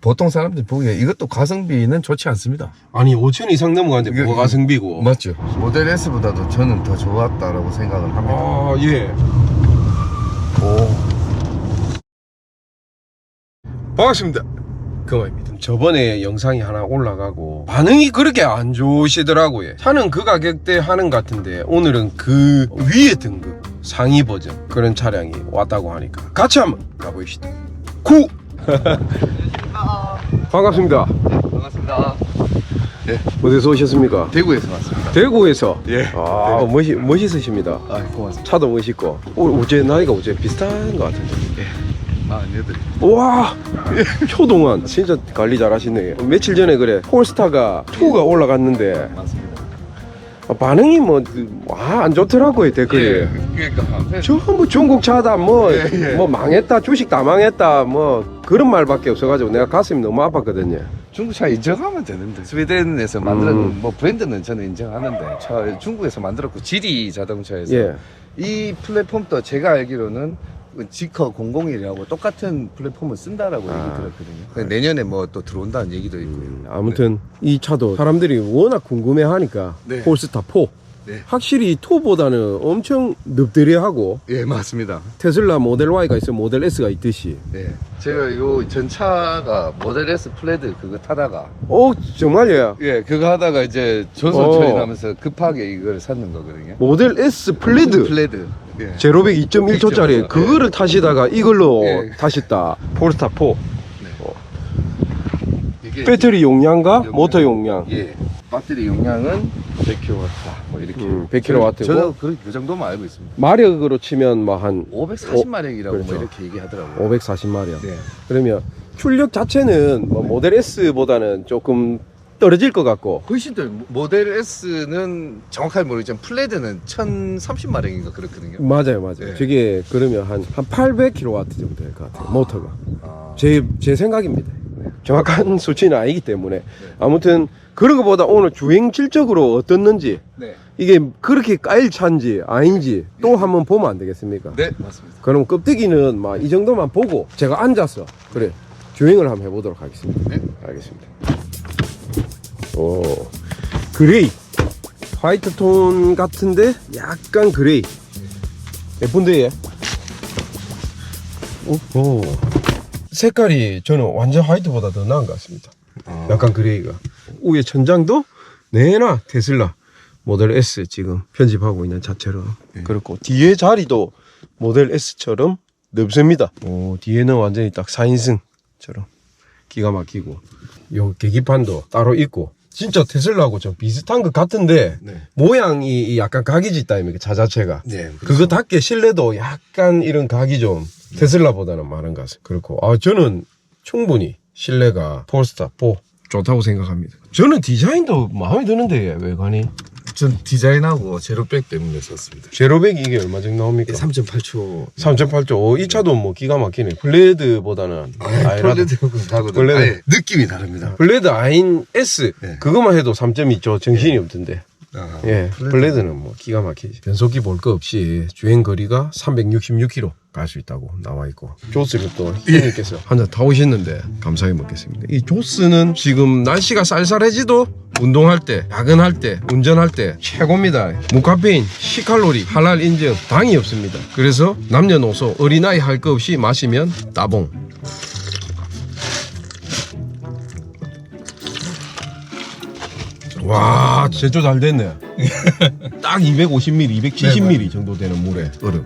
보통 사람들이 보기에 이것도 가성비는 좋지 않습니다. 아니 5천 이상 넘어가는데 이게- 뭐가 가성비고 맞죠? 모델 S보다도 저는 더 좋았다라고 생각을 합니다. 아 예. 오. 반갑습니다. 그만입니다. 저번에 영상이 하나 올라가고 반응이 그렇게 안 좋으시더라고요. 차는 그 가격대 하는 것 같은데 오늘은 그 위에 등급 상위 버전 그런 차량이 왔다고 하니까 같이 한번 가보시다. 구. 반갑습니다. 반갑습니다. 어디서 오셨습니까? 대구에서 왔습니다. 대구에서. 예. 아 멋이 멋있으십니다. 아, 고맙습니다. 차도 멋있고. 오, 어제 나이가 어제 비슷한 것 같은데. 아, 얘들. 와 초동안 진짜 관리 잘하시네 며칠 전에 그래 폴스타가 2가 올라갔는데 맞습니다. 아, 반응이 뭐안 좋더라고요 댓글이 그러니까. 전부 중국 차다 뭐, 예, 예. 뭐 망했다 주식 다 망했다 뭐 그런 말밖에 없어가지고 내가 가슴이 너무 아팠거든요 중국 차 인정하면 되는데 스웨덴에서 만들었 음. 뭐 브랜드는 저는 인정하는데 차 중국에서 만들었고 GD 자동차에서 예. 이 플랫폼도 제가 알기로는 그 지커 001이라고 똑같은 플랫폼을 쓴다라고 아. 얘기 들었거든요. 내년에 뭐 또 들어온다는 얘기도 있고요. 음, 아무튼 이 차도 사람들이 워낙 궁금해하니까 네. 폴스타 4 네. 확실히 2보다는 엄청 늪들이하고 예, 맞습니다. 테슬라 모델 Y가 있어 모델 S가 있듯이 예. 제가 요 전차가 모델 S 플레드 그거 타다가 오 정말요 예, 그거 하다가 이제 어. 전선 처리하면서 급하게 이걸 샀는 거거든요. 모델 S 플리드 플레드. 예. 제로백 2.1초짜리 2.1초. 그거를 타시다가 이걸로 예. 타셨다 폴스타 4 이게 배터리 용량과 용량. 모터 용량 예. 배터리 용량은 100kW 뭐 이렇게. 음, 100kW 고. 저는 그, 그 정도만 알고 있습니다. 마력으로 치면 뭐한 540마력이라고 그렇죠. 뭐 이렇게 얘기하더라고요. 540마력 네. 그러면 출력 자체는 뭐 모델 S보다는 조금 떨어질 것 같고 훨씬 더 모델 S는 정확하게 모르겠지만 플레드는 1030마력인가 그렇거든요. 맞아요 맞아요 네. 저게 그러면 한, 한 800kW 정도 될 것 같아요 모터가 아, 제, 제 생각입니다. 정확한 수치는 아니기 때문에. 아무튼, 그런 것보다 오늘 주행 질적으로 어떻는지, 네. 이게 그렇게 까일 차인지 아닌지 또 한번 보면 안 되겠습니까? 네, 맞습니다. 그럼 껍데기는 막 이 정도만 보고 제가 앉아서, 그래, 주행을 한번 해보도록 하겠습니다. 네. 알겠습니다. 오, 그레이. 화이트 톤 같은데 약간 그레이. 예쁜데 얘? 오. 색깔이 저는 완전 화이트보다 더 나은 것 같습니다. 약간 그레이가. 위에 천장도 내나 테슬라 모델 S 지금 편집하고 있는 차처럼 그렇고 뒤에 자리도 모델 S처럼 넓습니다. 오, 뒤에는 완전히 딱 4인승처럼 기가 막히고 요 계기판도 따로 있고 진짜 테슬라하고 좀 비슷한 것 같은데 네. 모양이 약간 각이 짙다 아닙니까 차 자체가 네. 그거답게 실내도 약간 이런 각이 좀 테슬라보다는 많은 것 같아요. 그렇고 아 저는 충분히 실내가 폴스타 4 좋다고 생각합니다. 저는 디자인도 마음에 드는데 외관이 전 디자인하고 제로백 때문에 썼습니다. 제로백이 이게 얼마 정도 나옵니까? 3.8초. 3.8조 이 차도 뭐 기가 막히네. 블레드보다는 아이라도 플레드하고 다르 플레드. 아예 느낌이 다릅니다. 블레드 아인 S 네. 그것만 해도 3.2조 정신이 없던데. 아, 예, 블레드는 뭐 기가 막히지. 변속기 볼 거 없이 주행 거리가 366km 갈 수 있다고 나와 있고. 조스를 또 형님께서 한 잔 타오셨는데 감사히 먹겠습니다. 이 조스는 지금 날씨가 쌀쌀해지도 운동할 때, 야근할 때, 운전할 때 최고입니다. 무카페인, 시칼로리, 할랄 인증, 당이 없습니다. 그래서 남녀노소, 어린아이 할 거 없이 마시면 따봉. 와, 제조 잘 됐네. 딱 250ml, 270ml 정도 되는 물에 얼음.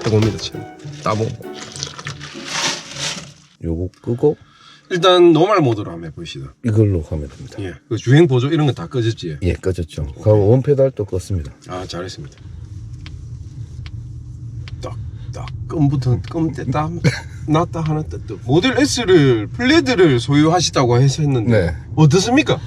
와, 최고입니다, 최고. 따봉. 요거 끄고 일단 노멀 모드로 한번 해보시다. 이걸로 가면 됩니다. 예. 그 주행 보조 이런 건 다 꺼졌지. 예, 꺼졌죠. 그리고 원페달도 껐습니다. 아, 잘했습니다. 딱, 딱, 껌부터 껌때 딱 났다 하는 뜻도. 모델 S를 플레드를 소유하시다고 했었는데 네. 어떻습니까?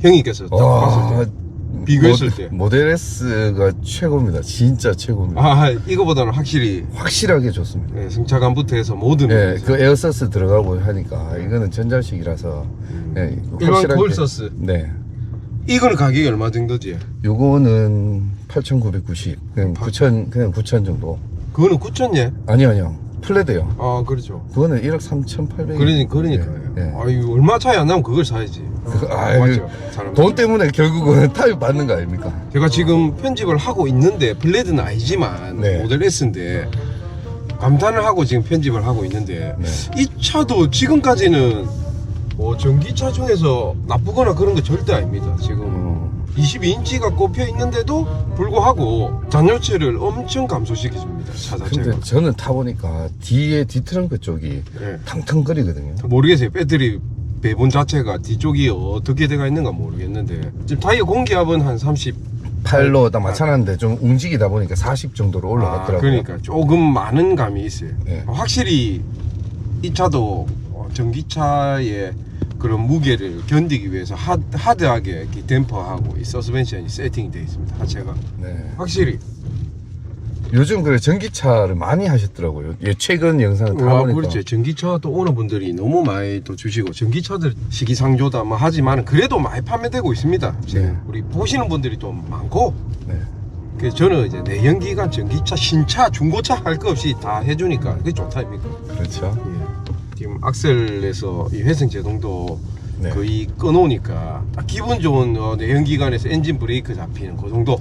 형님께서 딱 봤을 때. 비교했을 때. 모델 S가 최고입니다. 진짜 최고입니다. 아, 이거보다는 확실히 확실하게 좋습니다. 예, 승차감부터 해서 모든 예, 면에서. 그 에어서스 들어가고 하니까 이거는 전자식이라서 예, 일반 확실하게- 고일서스. 네. 이거는 가격이 얼마 정도지? 요거는 8,990. 그냥 팔- 9,000 그냥 9,000 정도. 그거는 9천 예? 아니 아니요. 플레드요. 아 그렇죠. 그거는 1억 3,800. 그러니 그러니까요. 예, 예. 아유 얼마 차이 안 나면 그걸 사야지. 아유, 맞죠. 사람. 돈 때문에 결국은 타협 받는 거 아닙니까? 제가 지금 편집을 하고 있는데 블레드는 아니지만 네. 모델 S인데 감탄을 하고 지금 편집을 하고 있는데 네. 이 차도 지금까지는 뭐 전기차 중에서 나쁘거나 그런 거 절대 아닙니다. 지금 음, 22인치가 꼽혀 있는데도 불구하고 잔여체를 엄청 감소시켜 줍니다. 차 자체가. 근데 저는 타보니까 뒤에 뒤트렁크 쪽이 예. 탕탕거리거든요. 모르겠어요. 배터리 배분 자체가 뒤쪽이 어떻게 돼가 있는가 모르겠는데 지금 타이어 공기압은 한 30. 팔로 딱 맞춰놨는데 좀 움직이다 보니까 40 정도로 아, 올라갔더라고요. 그러니까 조금 많은 감이 있어요. 네. 확실히 이 차도 어, 전기차의 그런 무게를 견디기 위해서 하, 하드하게 이 댐퍼하고 이 서스펜션이 세팅되어 있습니다. 하체가 네. 확실히 요즘 그래 전기차를 많이 하셨더라고요. 예, 최근 영상을 와, 타보니까. 그렇죠. 전기차 또 오너분들이 너무 많이 또 주시고 전기차들 시기상조다 뭐 하지만 그래도 많이 판매되고 있습니다. 지금 네. 우리 보시는 분들이 또 많고 네. 그래서 저는 이제 내연기관 전기차 신차 중고차 할 거 없이 다 해주니까 그게 좋다 아닙니까? 그렇죠. 예. 지금 악셀에서 이 회생 제동도 네. 거의 딱 기분 좋은 어, 내연기관에서 엔진 브레이크 잡히는 그 정도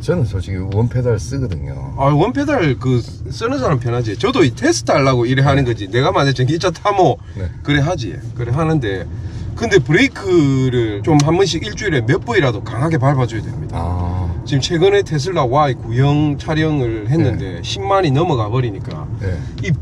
저는 솔직히 원페달 쓰거든요. 아 원페달 그 쓰는 사람 편하지 저도 이 테스트 하려고 이래 하는 거지 내가 만약 전기차 타모 네. 그래 하지 그래 하는데 근데 브레이크를 좀 한 번씩 일주일에 몇 번이라도 강하게 밟아줘야 됩니다 아, 지금 최근에 테슬라 Y 구형 촬영을 했는데 10만이 넘어가 버리니까 네. 이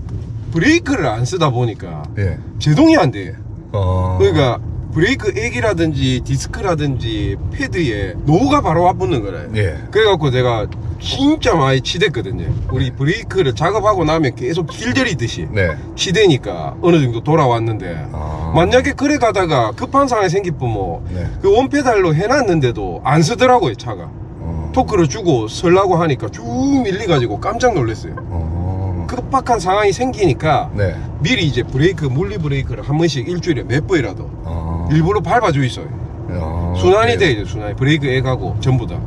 브레이크를 안 쓰다 보니까 예. 제동이 안 돼. 어. 그러니까 브레이크 액이라든지 디스크라든지 패드에 노가 바로 와붙는 거래. 예. 그래갖고 내가 진짜 많이 치댔거든요. 우리 브레이크를 작업하고 나면 계속 길들이듯이 네. 치대니까 어느 정도 돌아왔는데 아. 만약에 그래 가다가 급한 상황이 생기면 네. 그 원페달로 해놨는데도 안 쓰더라고요 차가. 어. 토크를 주고 설라고 하니까 쭉 밀려가지고 깜짝 놀랐어요. 어. 급박한 상황이 생기니까 네. 미리 이제 브레이크 물리 브레이크를 한 번씩 일주일에 몇 번이라도 어. 일부러 밟아줘 있어요. 어. 순환이 그래요. 돼 이제 순환이 브레이크 액하고 전부 다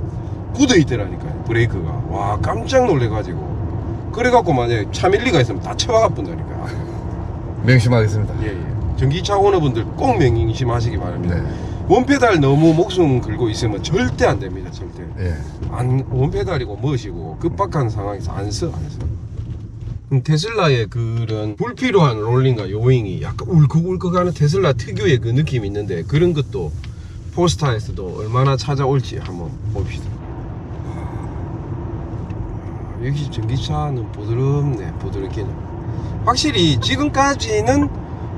굳어 있더라니까요 브레이크가 와 깜짝 놀래가지고 그래갖고 만약에 차 밀리가 있으면 다 쳐박아 본다니까 명심하겠습니다. 예예 전기차 오너분들 꼭 명심하시기 바랍니다 네. 원페달 너무 목숨 걸고 있으면 절대 안 됩니다 절대 예. 안 원페달이고 무엇이고 급박한 상황에서 안 써, 안 써. 음, 테슬라의 그런 불필요한 롤링과 요잉이 약간 울컥울컥하는 테슬라 특유의 그 느낌이 있는데 그런 것도 포스타에서도 얼마나 찾아올지 한번 봅시다. 아, 역시 전기차는 부드럽네, 부드럽긴. 확실히 지금까지는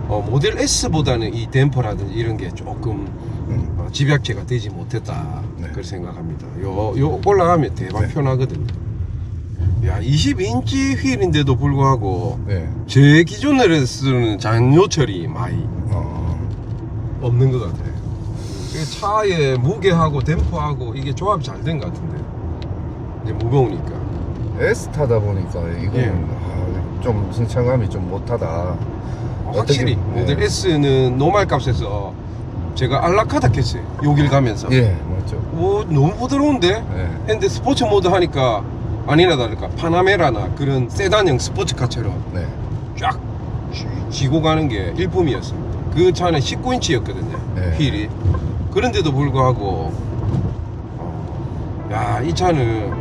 어, 모델 S보다는 이 댐퍼라든지 이런 게 조금 음. 어, 집약체가 되지 못했다 네. 그렇게 생각합니다 요, 요 올라가면 대박 네. 편하거든요 야 22인치 휠인데도 불구하고 네. 제 기준으로 쓰는 잔요철이 많이 어. 없는 것 같아요 그 차의 무게하고 댐퍼하고 이게 조합이 잘 된 것 같은데 이제 무거우니까 S 타다 보니까 이건 예. 아, 좀 승차감이 좀 못하다. 확실히 어떻게- 모델 예. S는 노말 값에서 제가 안락하다 했어요 요길 가면서 예, 맞죠. 오 너무 부드러운데 예. 근데 스포츠 모드 하니까 아니나 다를까 파나메라나 그런 세단형 스포츠카처럼 네. 쫙 쥐- 쥐고 가는 게 일품이었습니다. 그 차는 19인치였거든요. 네. 휠이. 그런데도 불구하고 어, 야, 이 차는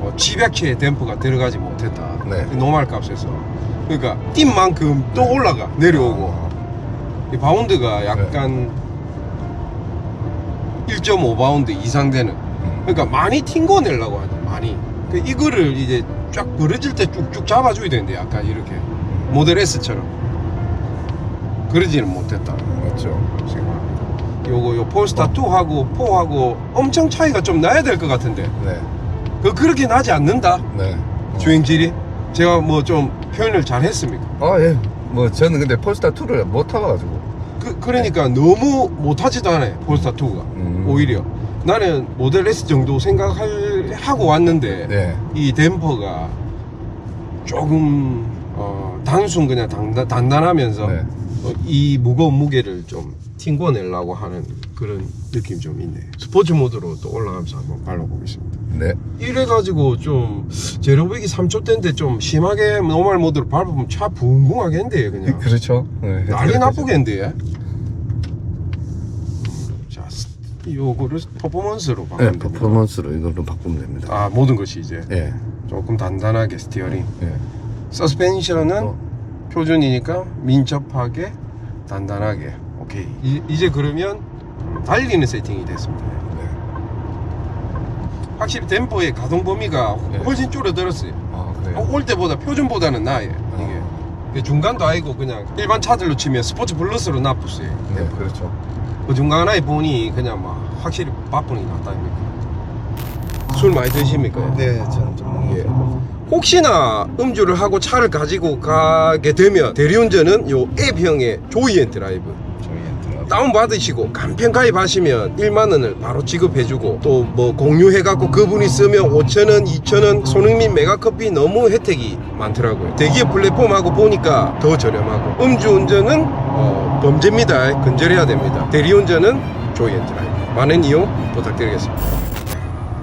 어, G백체의 댐퍼가 들어가지 못했다. 네. 노말 값에서. 그러니까 뛴 만큼 또 올라가 내려오고 아, 이 바운드가 약간 1.5 바운드 이상 되는 음. 그러니까 많이 튕고 내려고 하죠 많이 그 이거를 이제 쫙 벌어질 때 쭉쭉 잡아줘야 되는데 약간 이렇게 모델 S처럼 그러지는 못했다 맞죠. 생각합니다 요거 요 폴스타 2하고 4하고 엄청 차이가 좀 나야 될 것 같은데 네. 그 그렇게 나지 않는다 네. 어. 주행질이 제가 뭐 좀 표현을 잘 했습니까 아, 예. 뭐 저는 근데 폴스타 2를 못 타봐가지고. 그, 그러니까 너무 못하지도 않아요 폴스타 2가 음. 오히려 나는 모델 S 정도 생각할 하고 왔는데 네. 이 댐퍼가 조금 어, 단순 그냥 단단, 단단하면서 네. 어, 이 무거운 무게를 좀 튕겨내려고 하는 그런 느낌 좀 있네. 스포츠 모드로 또 올라가면서 한번 밟아보겠습니다. 네. 이래가지고 좀 제로백이 3초대인데 좀 심하게 노멀 모드로 밟으면 차 붕붕 하겠는데 그냥 그렇죠. 네. 난리 나쁘겠는데 자 스- 요거를 퍼포먼스로 네, 바꾸면 됩니다 퍼포먼스로 이걸로 바꾸면 됩니다. 아 모든 것이 이제 예. 조금 단단하게 스티어링 예. 서스펜션은 어. 표준이니까 민첩하게 단단하게 오케이 이, 이제 그러면 달리는 세팅이 됐습니다 네. 확실히 댐퍼의 가동 범위가 네. 훨씬 줄어들었어요 아, 그래요? 어, 올 때보다 표준보다는 나아요 어. 이게 중간도 아니고 그냥 일반 차들로 치면 스포츠 플러스로 납부어요 네, 그렇죠. 그 중간에 보니 그냥 막 확실히 바쁘니 낫다 입니까 술 많이 드십니까? 네, 저는 좀 예. 거. 혹시나 음주를 하고 차를 가지고 가게 되면 대리운전은 요 앱형의 조이엔 드라이브 다운받으시고 간편 가입하시면 1만원을 바로 지급해주고 또 뭐 공유해갖고 그분이 쓰면 5천원 2천원 손흥민 메가커피 너무 혜택이 많더라고요 대기업 플랫폼하고 보니까 더 저렴하고 음주운전은 어, 범죄입니다 근절해야 됩니다 대리운전은 조이엔 드라이브 많은 이용 부탁드리겠습니다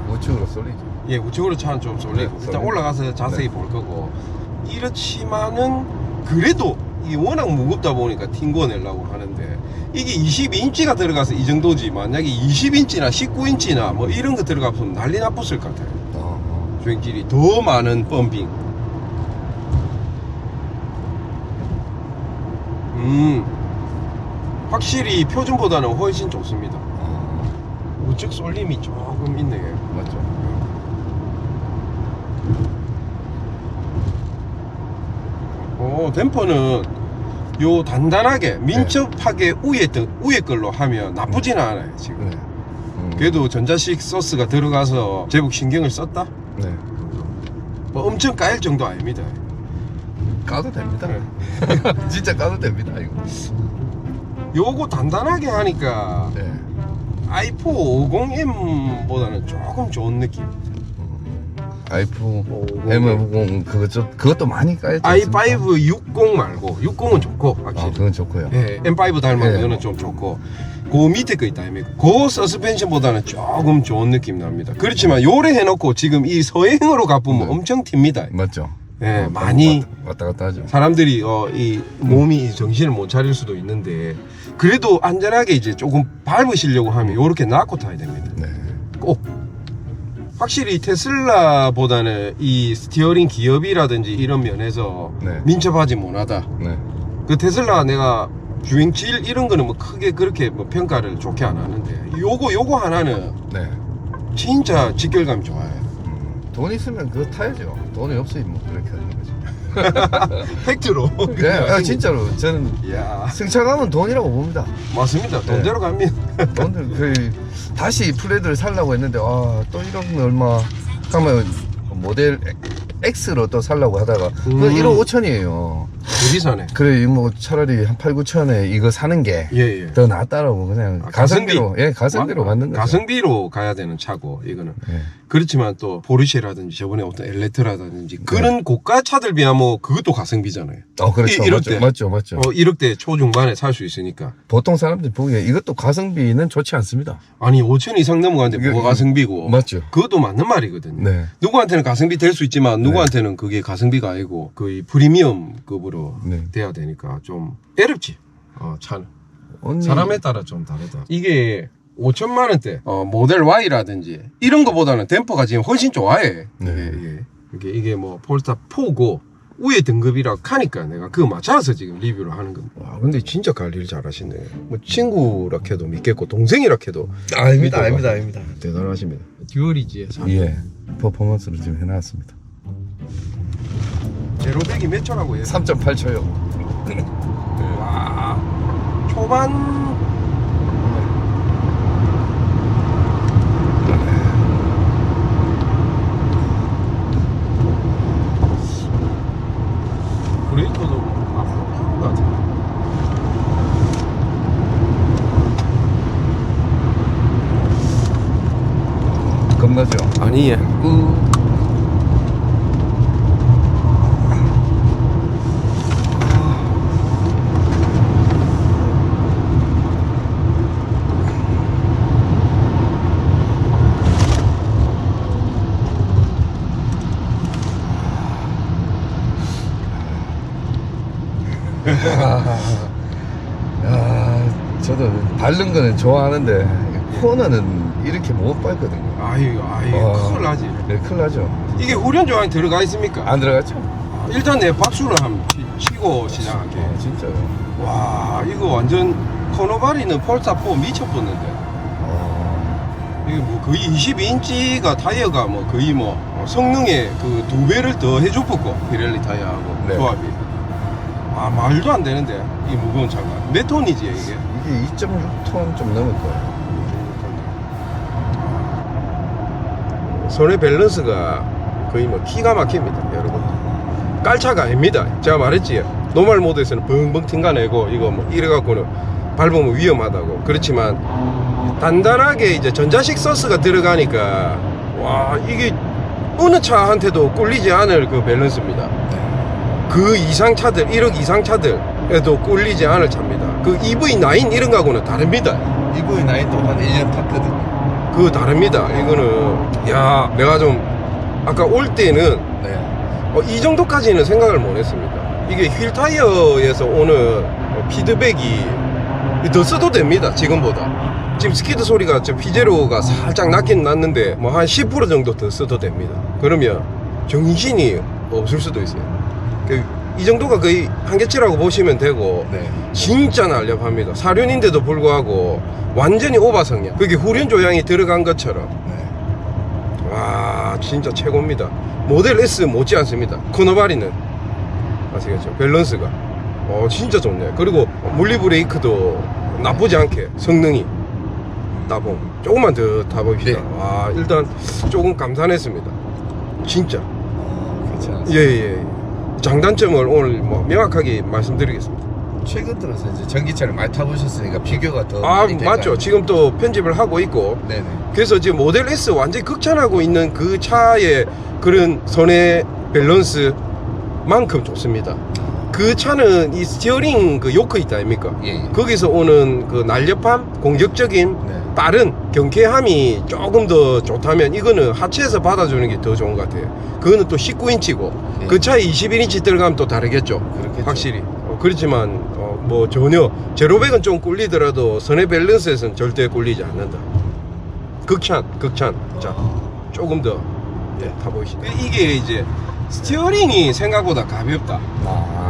우측으로 쏠리죠. 예, 우측으로 차는 좀 쏠리고 네, 일단 쏠리고. 올라가서 자세히 네. 볼 거고 이렇지만은 그래도 이게 워낙 무겁다 보니까 튕겨내려고 하는데 이게 22인치가 들어가서 이 정도지 만약에 20인치나 19인치나 뭐 이런 거 들어가면 난리 나빴을 것 같아요 어, 어. 주행질이 더 많은 펌핑 음 확실히 표준보다는 훨씬 좋습니다 어, 우측 쏠림이 조금 있네요 맞죠. 어, 댐퍼는 요 단단하게 민첩하게 위에 등 위에 걸로 하면 나쁘진 않아요 지금. 네. 음. 그래도 전자식 소스가 들어가서 제법 신경을 썼다. 네. 뭐 엄청 까일 정도 아닙니다. 까도 됩니다. 네. 진짜 까도 됩니다, 이거. 요거 단단하게 하니까 네. i4 50M보다는 조금 좋은 느낌. 아이폰 오, M50 그것 좀 그것도 많이 않습니까? i5 60 말고 60은 좋고 아, 확실히. 그건 좋고요. 예, M5 닮은 네. 거는 좀 좋고 그 밑에 거 있다 아닙니까? 그 서스펜션보다는 조금 좋은 느낌 납니다. 그렇지만 요래 해놓고 지금 이 서행으로 가보면 네. 엄청 튑니다. 맞죠? 예, 어, 많이 왔다, 왔다 갔다 하죠. 사람들이 어, 이 몸이 정신을 못 차릴 수도 있는데 그래도 안전하게 이제 조금 밟으시려고 하면 요렇게 놔고 타야 됩니다. 네. 꼭 확실히 테슬라보다는 이 스티어링 기업이라든지 이런 면에서 네. 민첩하지 못하다. 네. 그 테슬라 내가 주행질 이런 거는 뭐 크게 그렇게 뭐 평가를 좋게 안 하는데 요거 요거 하나는 네. 진짜 직결감이 좋아요. 음, 돈 있으면 그거 타야죠. 돈이 없으면 뭐 그렇게 하는 거지. 팩트로. 네, 아, 진짜로 저는 이야 승차감은 돈이라고 봅니다. 맞습니다. 네. 돈대로 가면 돈을 그 다시 플레드를 살라고 했는데 아또 이런 거 얼마 하면 모델 X로 또 살라고 하다가 그 음. 1억 5천이에요. 비싸네. 그래 뭐 차라리 한 8, 9천에 이거 사는 게 더 예 예. 낫다라고 그냥 아, 가성비로 가성비. 예 가성비로 만든 거죠. 가성비로 가야 되는 차고 이거는 예. 그렇지만 또 포르쉐라든지 저번에 어떤 엘레트라든지 그런 고가 차들 비하면 그것도 가성비잖아요. 어 그렇죠. 이- 이럴 맞죠, 때. 맞죠, 맞죠. 어 1억대 초중반에 살 수 있으니까 보통 사람들이 보기에 이것도 가성비는 좋지 않습니다. 아니 5천 이상 넘어가는데 이게- 뭐가 가성비고 맞죠. 그것도 맞는 말이거든요. 네. 누구한테는 가성비 될 수 있지만 누구한테는 그게 가성비가 아니고 거의 프리미엄급으로 네. 돼야 되니까 좀 애롭지. 어, 차는 언니 사람에 따라 좀 다르다. 이게 5천만 원대 어, 모델 Y라든지 이런 거보다는 댐퍼가 지금 훨씬 좋아해. 네. 이게, 이게 이게 뭐 폴스타 4고 위에 등급이라 하니까 내가 그거 맞춰서 지금 리뷰를 하는 겁니다. 와 근데 진짜 관리를 잘하시네. 뭐 친구라 해도 믿겠고 동생이라 해도 아닙니다, 믿어봐. 아닙니다, 아닙니다. 대단하십니다. 듀얼이지에 예, 퍼포먼스로 지금 해놨습니다. 제로백이 몇 초라고 해요? 3.8초요. 와 초반 야, 저도 밟는 거는 좋아하는데 코너는 이렇게 못 밟거든요. 아유, 아유, 어. 큰일 나지. 네, 큰일 나죠. 이게 후련 조항이 들어가 있습니까? 안 들어갔죠? 아, 일단 내 박수를 한번 치고 시작할게. 아, 진짜요. 와, 이거 완전 코너 바리는 폴사포 미쳐버렸는데. 어. 이게 뭐 거의 22인치가 타이어가 뭐 거의 뭐 성능에 그두 배를 더 해줬었고, 비렐리 타이어하고 네. 조합이. 아 말도 안 되는데 이 무거운 차가. 몇 톤이지 이게? 이게 2.6톤 좀 넘을 거예요. 손의 밸런스가 거의 뭐 기가 막힙니다 여러분. 깔차가 아닙니다. 제가 말했지 노멀 모드에서는 벙벙 튕가내고 이거 뭐 이래갖고는 밟으면 위험하다고. 그렇지만 단단하게 이제 전자식 서스가 들어가니까 와 이게 어느 차한테도 꿀리지 않을 그 밸런스입니다 그 이상 차들 1억 이상 차들에도 꿀리지 않을 차입니다 그 EV9 이런 거하고는 다릅니다 EV9 또한 1년 탔거든요. 그 다릅니다. 이거는 야 내가 좀 아까 올 때는 네. 어, 이 정도까지는 생각을 못 했습니다. 이게 휠 타이어에서 오는 어, 피드백이 더 써도 됩니다. 지금보다. 지금 스키드 소리가 저 피제로가 살짝 낮긴 났는데 뭐 한 10% 정도 더 써도 됩니다. 그러면 정신이 없을 수도 있어요. 그, 이 정도가 거의 한계치라고 보시면 되고 네. 진짜 날렵합니다. 사륜인데도 불구하고 완전히 오바성이야. 그게 후륜 조향이 들어간 것처럼 네. 와 진짜 최고입니다. 모델 S 못지 않습니다. 코너바리는 아시겠죠? 밸런스가 어 진짜 좋네. 그리고 물리 브레이크도 나쁘지 않게 성능이 따봉 조금만 더 타봅시다. 네. 와 일단 조금 감탄했습니다. 진짜 어, 괜찮았어요. 예예 장단점을 오늘 뭐 명확하게 말씀드리겠습니다. 최근 들어서 이제 전기차를 많이 타보셨으니까 비교가 더 아 많이 될거 맞죠. 지금 또 편집을 하고 있고 네네. 그래서 지금 모델 S 완전히 극찬하고 있는 그 차의 그런 손의 밸런스만큼 좋습니다. 그 차는 이 스티어링 그 요크 있다 아닙니까? 예, 예. 거기서 오는 그 날렵함, 공격적인 네. 빠른 경쾌함이 조금 더 좋다면 이거는 하체에서 받아주는 게 더 좋은 것 같아요. 그거는 또 19인치고 예. 그 차에 21인치 들어가면 또 다르겠죠. 그렇겠죠. 확실히. 어, 그렇지만 어, 뭐 전혀 제로백은 좀 꿀리더라도 선의 밸런스에서는 절대 꿀리지 않는다. 극찬, 극찬. 자, 조금 더 예, 타보시다. 이게 이제 스티어링이 생각보다 가볍다. 아.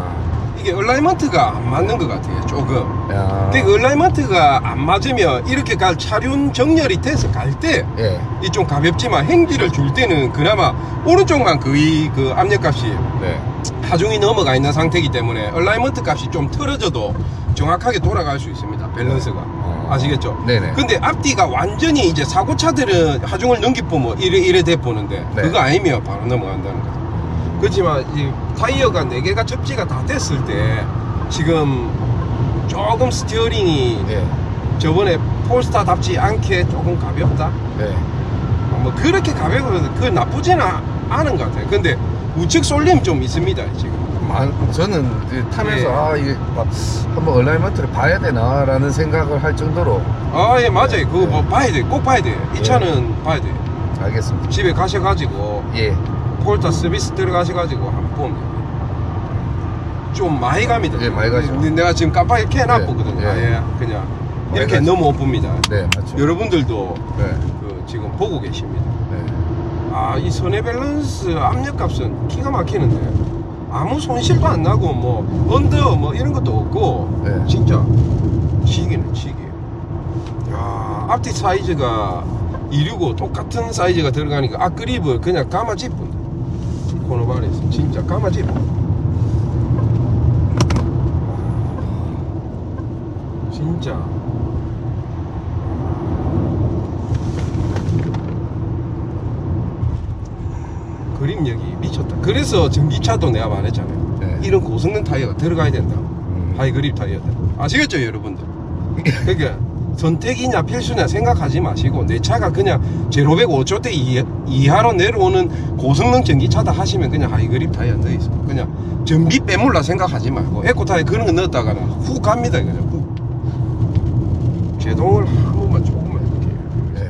이게 얼라이먼트가 안 맞는 것 같아요. 조금. 야. 근데 그 얼라이먼트가 안 맞으면 이렇게 갈 차륜 정렬이 돼서 갈때이좀 예. 가볍지만 행기를 줄 때는 그나마 오른쪽만 거의 그 압력값이 네. 하중이 넘어가 있는 상태이기 때문에 얼라이먼트 값이 좀 틀어져도 정확하게 돌아갈 수 있습니다. 밸런스가. 어. 아시겠죠? 네네. 근데 앞뒤가 완전히 이제 사고차들은 하중을 넘기 보면 이래 이래 돼 보는데 네. 그거 아니면 바로 넘어간다는 거죠. 그렇지만 이 타이어가 네 개가 접지가 다 됐을 때 지금 조금 스티어링이 예. 저번에 폴스타답지 않게 조금 가볍다. 네. 뭐 그렇게 가벼워서 그 나쁘지는 아- 않은 것 같아요. 근데 우측 쏠림 좀 있습니다 지금. 만- 저는 타면서 예. 아 이게 막 한번 얼라이먼트를 봐야 되나라는 생각을 할 정도로 아 예 맞아요. 그거 뭐 네. 봐야 돼. 꼭 봐야 돼. 이 예. 차는 봐야 돼. 알겠습니다. 집에 가셔가지고 예. 폴타 서비스 들어가셔가지고 한번 보면. 좀 많이 갑니다. 예, 많이 가죠. 근데 내가 지금 깜빡이 켜놨거든요. 예, 예. 아예 그냥 많이 이렇게 가죠. 너무 못 봅니다. 네, 맞죠. 여러분들도 네. 그 지금 보고 계십니다. 네. 아, 이 손해 밸런스 압력 값은 기가 막히는데 아무 손실도 안 나고 뭐 언더 뭐 이런 것도 없고 네. 진짜 치기는 치기. 야, 앞뒤 사이즈가 265 똑같은 사이즈가 들어가니까 앞그립을 그냥 감아 짚은 다. 코너발에서 진짜 짚어. 진짜. 그립력이 미쳤다. 그래서 전기차도 내가 말했잖아요. 네. 이런 고성능 타이어가 들어가야 된다. 음. 하이그립 타이어들. 아시겠죠, 여러분들? 그러니까 선택이냐 필수냐 생각하지 마시고 내 차가 그냥 제로백 5초대 이하 로 내려오는 고성능 전기차다 하시면 그냥 하이그립 타이어 넣어 있어. 그냥 전비 빼물라 생각하지 말고 에코 타이어 그런 거 넣었다가는 훅 갑니다, 그냥 훅. 제동을 한 번만 조금만 이렇게. 네.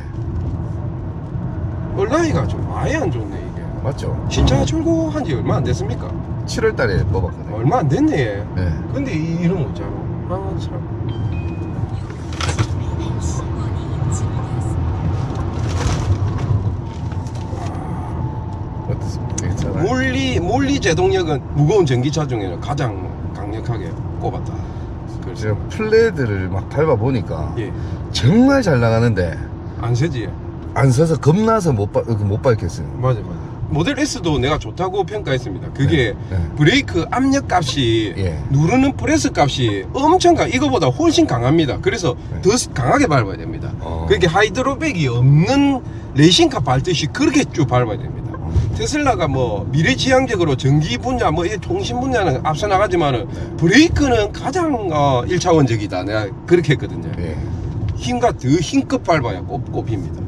얼라이가 좀 많이 안 좋네 이게. 맞죠. 신차 출고한 지 얼마 안 됐습니까? 7월 달에 뽑았거든요. 얼마 안 됐네. 네. 근데 이- 이름 없잖아. 아, 참. 제동력은 무거운 전기차 중에는 가장 강력하게 꼽았다. 그래서 제가 플레드를 막 밟아 보니까 예, 정말 잘 나가는데 안 세지. 안 서서 겁나서 못, 밟, 못 밟겠어요. 맞아 맞아. 모델 S도 내가 좋다고 평가했습니다. 그게 네. 브레이크 압력 값이 예. 누르는 프레스 값이 엄청 강, 이거보다 훨씬 강합니다. 그래서 네. 더 강하게 밟아야 됩니다. 어. 그게 하이드로백이 없는 레이싱카 밟듯이 그렇게 쭉 밟아야 됩니다. 테슬라가 뭐 미래지향적으로 전기 분야, 뭐이 통신 분야는 앞서 나가지만은 네. 브레이크는 가장 어, 1차원적이다. 내가 그렇게 했거든요. 예. 힘과 더 힘껏 밟아야 꼽, 꼽힙니다.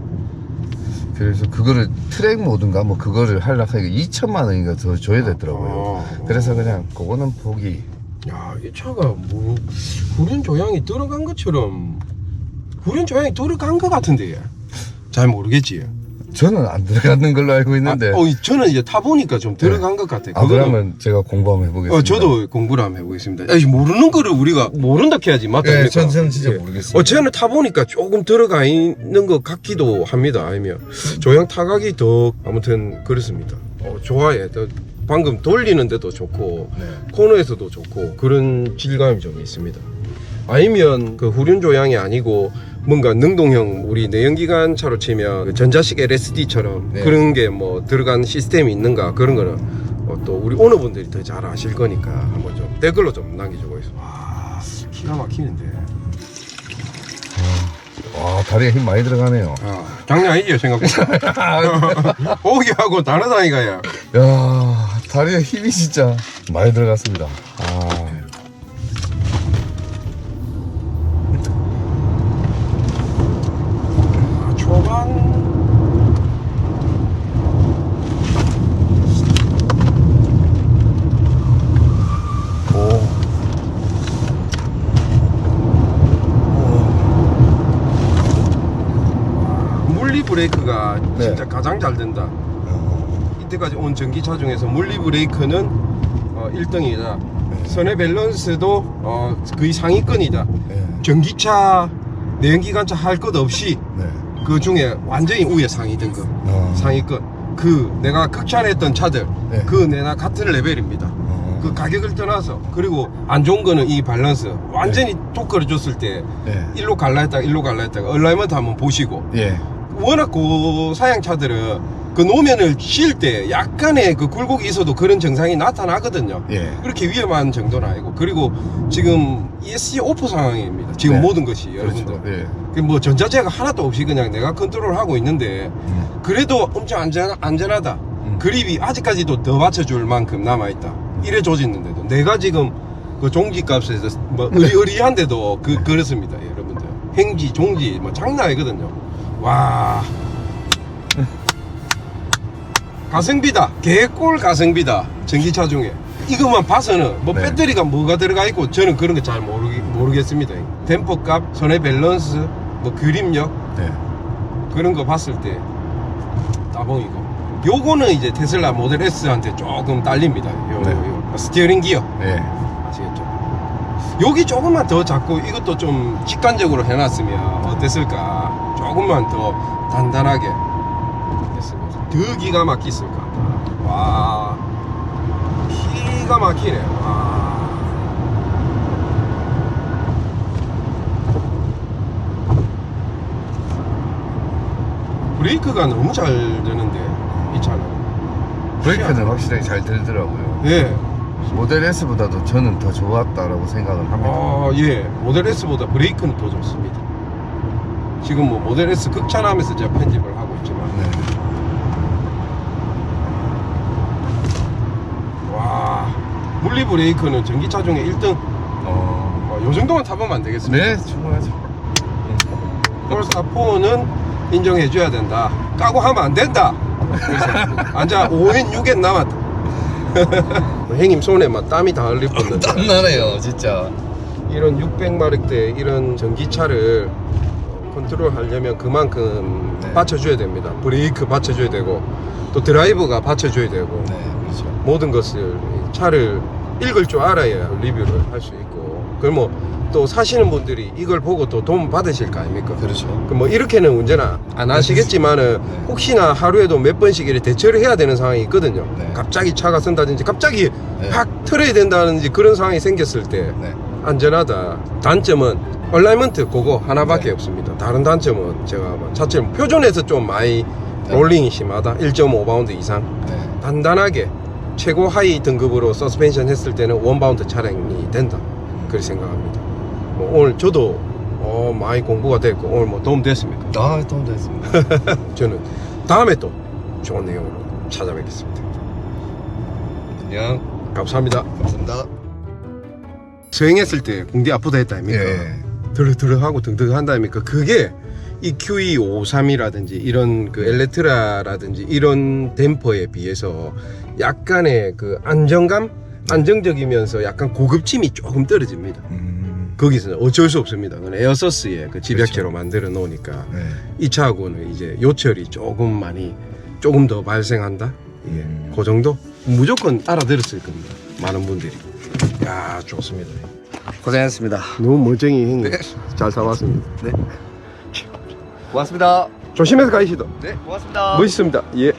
그래서 그거를 트랙 모드인가 뭐 그거를 하려고 하니까 2천만 원인가 더 줘야 되더라고요. 어. 그래서 그냥 그거는 포기. 야, 이 차가 뭐 후륜 조향이 들어간 것처럼 후륜 조향이 들어간 것 같은데 잘 모르겠지. 저는 안 들어가는 걸로 알고 있는데. 아, 어, 저는 이제 타 보니까 좀 들어간 것 같아. 아, 그러면 제가 공부 한번 해보겠습니다. 어, 저도 공부를 한번 해보겠습니다. 아니, 모르는 거를 우리가 모른다 해야지 맞다. 예, 그러니까. 전, 저는 진짜 예. 모르겠어요. 어, 저는 타보니까 조금 들어가 있는 것 같기도 합니다. 아니면 조향 타각이 더 아무튼 그렇습니다. 어, 좋아해. 또 방금 돌리는데도 좋고 네. 코너에서도 좋고 그런 질감이 좀 있습니다. 아니면 그 후륜 조향이 아니고 뭔가 능동형 우리 내연기관 차로 치면 그 전자식 LSD처럼 네. 그런 게 뭐 들어간 시스템이 있는가 그런 거는 어, 또 우리 오너분들이 더 잘 아실 거니까 한번 좀 댓글로 좀 남겨주고 있어. 와 기가 막히는데. 와, 다리에 힘 많이 들어가네요. 아, 장난 아니죠 생각보다. 보기하고 다르다니까요. 야, 다리에 힘이 진짜 많이 들어갔습니다. 아, 아, 초반 오. 물리 브레이크가 네. 진짜 가장 잘 된다. 어, 이때까지 온 전기차 중에서 물리 브레이크는 어, 1등이다. 선의 밸런스도 어, 거의 상위권이다. 네. 전기차 내연기관차 할 것 없이 네. 그 중에 완전히 우에 상위 등급 어, 상위권 그 내가 극찬했던 차들 네. 그 내나 같은 레벨입니다 어, 그 가격을 떠나서 그리고 안 좋은 거는 이 밸런스 완전히 토크를 줬을 때 네. 일로 갈라 했다가 일로 갈라 했다가 얼라이먼트 한번 보시고 예. 워낙 고 사양 차들은 그 노면을 쉴 때 약간의 그 굴곡이 있어도 그런 증상이 나타나거든요 예. 그렇게 위험한 정도는 아니고 그리고 지금 ESC 오프 상황입니다 지금 네. 모든 것이 여러분들 그렇죠. 예. 그뭐 전자제가 하나도 없이 그냥 내가 컨트롤하고 있는데 음. 그래도 엄청 안전, 안전하다 음. 그립이 아직까지도 더 받쳐줄 만큼 남아있다 이래 조졌는데도 내가 지금 그 종지값에서 뭐 의리의리한데도 그, 그렇습니다 여러분들 행지 종지 뭐 장난 아니거든요 와. 가성비다. 개꿀 가성비다. 전기차 중에. 이것만 봐서는 뭐 네. 배터리가 뭐가 들어가 있고 저는 그런 거 잘 모르, 모르겠습니다. 댐퍼값 손해 밸런스 뭐 그립력. 네. 그런 거 봤을 때 따봉이고. 요거는 이제 테슬라 모델 S한테 조금 딸립니다. 요, 네. 요 스티어링 기어. 예. 아시겠죠? 여기 조금만 더 잡고 이것도 좀 직관적으로 해놨으면 어땠을까 조금만 더 단단하게 했으면 더 기가 막혔을 것 같다 와 기가 막히네 와 브레이크가 너무 잘 되는데 이 차는 브레이크는 확실하게 잘 들더라고요. 예. 모델 S보다도 저는 더 좋았다라고 생각을 합니다. 아, 예. 모델 S보다 브레이크는 더 좋습니다. 지금 뭐 모델 S 극찬하면서 제가 편집을 하고 있지만 네. 와 물리 브레이크는 전기차 중에 1등 어. 어, 요 정도만 타보면 안 되겠습니까? 네, 충분하죠. 폴스타 4는 인정해줘야 된다 까고 하면 안 된다 앉아 5엔 6엔 남았다 형님 손에 막 땀이 다 흘릴 뻔했다 땀나네요, 진짜. 이런 600마력대 이런 전기차를 어, 컨트롤 하려면 그만큼 네. 받쳐줘야 됩니다. 브레이크 받쳐줘야 되고 또 드라이브가 받쳐줘야 되고 네, 그렇죠. 모든 것을 이 차를 읽을 줄 알아야 리뷰를 할 수 있고 그걸 뭐또 사시는 분들이 이걸 보고 또 도움 받으실 거 아닙니까? 그렇죠. 그뭐 이렇게는 운전은 안 하시겠지만은 네. 혹시나 하루에도 몇 번씩 이렇게 대처를 해야 되는 상황이 있거든요. 네. 갑자기 차가 쓴다든지 갑자기 네. 확 틀어야 된다든지 그런 상황이 생겼을 때 네. 안전하다. 단점은 얼라이먼트 그거 하나밖에 네. 없습니다. 다른 단점은 제가 뭐 자체 표준에서 좀 많이 네. 롤링이 심하다. 1.5바운드 이상. 네. 단단하게 최고 하이 등급으로 서스펜션 했을 때는 원바운드 차량이 된다. 그렇게 생각합니다. 뭐 오늘 저도 어, 많이 공부가 됐고 오늘 뭐 도움 됐습니다. 아, 도움 됐습니다. 저는 다음에 또 좋은 내용으로 찾아뵙겠습니다. 안녕. 감사합니다. 감사합니다. 수행했을 때 공디 아프다 했다 아닙니까? 예. 드르드르 하고 등등 한다니까 그게 이 QE53이라든지 이런 그 엘레트라라든지 이런 댐퍼에 비해서 약간의 그 안정감 안정적이면서 약간 고급짐이 조금 떨어집니다. 음. 거기서 는 어쩔 수 없습니다. 에어서스의 그 집약체로 만들어 놓으니까 네. 이 차하고는 이제 요철이 조금 많이 조금 더 발생한다. 이게 음. 그 정도 무조건 알아들었을 겁니다. 많은 분들이. 야 좋습니다. 고생했습니다. 너무 멋쟁이 형님 네. 잘 사왔습니다. 고맙습니다. 조심해서 가시다. 네, 고맙습니다. 멋있습니다. 예.